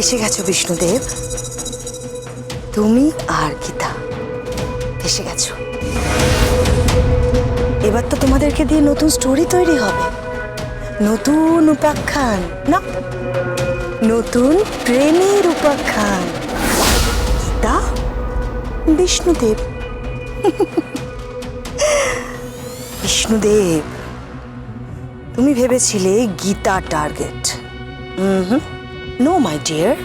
এসে গেছো বিষ্ণুদেব। তুমি আর গীতা এসে গেছো। এবার তো তোমাদেরকে দিয়ে নতুন স্টোরি তৈরি হবে। নতুন উপাখ্যান, না? নতুন প্রেমের উপাখ্যান। গীতা, বিষ্ণুদেব। বিষ্ণুদেব, তুমি ভেবেছিলে Geeta target no my dear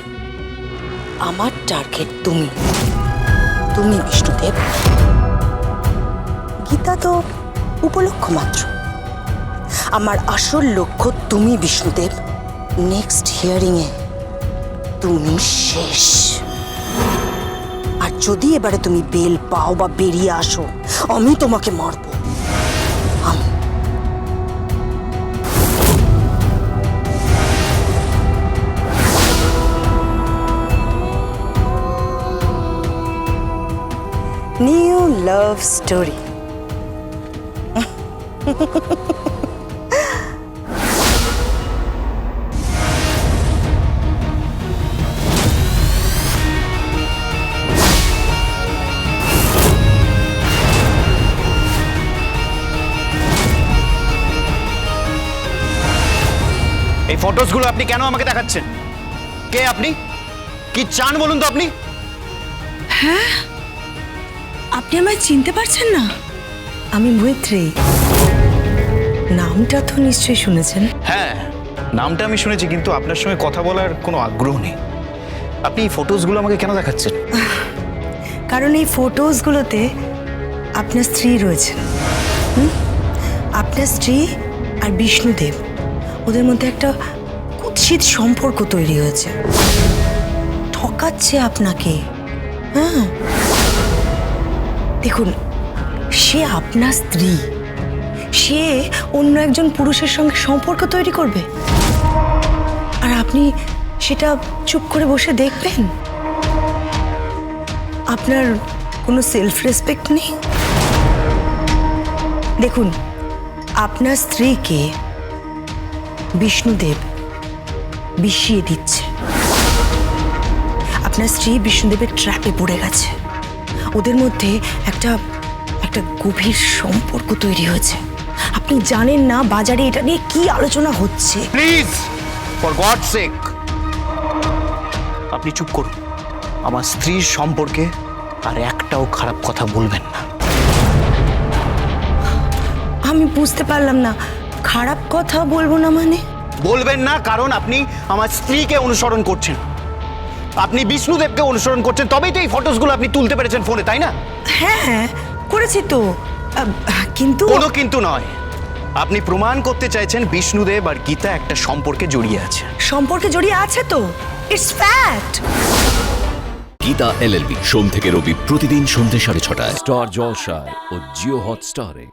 আমার টার্গেট তুমি। তুমি বিষ্ণুদেব। গীতা তো উপলক্ষ মাত্র। আমার আসল লক্ষ্য তুমি বিষ্ণুদেব। নেক্সট হিয়ারিং এ তুমি শেষ। আর যদি এবারে তুমি বেল পাও বা বেরিয়ে আসো, আমি তোমাকে মারবো। নিউ লাভ স্টোরি এই ফটোসগুলো আপনি কেন আমাকে দেখাচ্ছেন? কে আপনি? কি চান বলুন তো আপনি? আপনি আমায় চিনতে পারছেন না? আমি মৈত্রী। নামটা তো নিশ্চয়ই শুনেছেন। হ্যাঁ নামটা আমি শুনেছি কিন্তু আপনার সঙ্গে কথা বলার কোনো আগ্রহ নেই। আপনি এই ফটোসগুলো আমাকে কেন দেখাচ্ছেন? কারণ এই ফটোসগুলোতে আপনার স্ত্রী রয়েছেন হুম? আপনার স্ত্রী আর বিষ্ণুদেব। ওদের মধ্যে একটা কুৎসিত সম্পর্ক তৈরি হয়েছে। ঠকাচ্ছে আপনাকে। হ্যাঁ? দেখুন, সে আপনার স্ত্রী। সে অন্য একজন পুরুষের সঙ্গে সম্পর্ক তৈরি করবে। আর আপনি সেটা চুপ করে বসে দেখবেন? আপনার কোনো সেলফ রেসপেক্ট নেই? দেখুন, আপনার স্ত্রীকে বিষ্ণুদেব বিষিয়ে দিচ্ছে। আপনার স্ত্রী বিষ্ণুদেবের ট্র্যাপে পড়ে গেছে। ওদের মধ্যে একটা একটা গভীর সম্পর্ক তৈরি হয়েছে। আপনি জানেন না বাজারে এটা নিয়ে কি আলোচনা হচ্ছে? প্লিজ ফর গড সেক আপনি চুপ করুন। আমার স্ত্রীর সম্পর্কে আর একটাও খারাপ কথা বলবেন না। আমি বুঝতে পারলাম না। খারাপ কথা বলব না মানে? বলবেন না কারণ আপনি আমার স্ত্রীকে অনুসরণ করছেন। আপনি বিষ্ণুদেবকে অনুসরণ করছেন তবেই তো এই ফটোসগুলো আপনি তুলতে পেরেছেন ফোনে তাই না? হ্যাঁ হ্যাঁ করেছি তো। কিন্তু কোনো কিন্তু নয়। আপনি প্রমাণ করতে চাইছেন বিষ্ণুদেব আর গীতা একটা সম্পর্কে জড়িয়ে আছে। সম্পর্কে জড়িয়ে আছে তো? ইটস ফ্যাক্ট গীতা এলএলবি সোম থেকে রবি প্রতিদিন সন্ধ্যে সাড়ে ছটায়। স্টার জলসায় ও জিও হটস্টারে।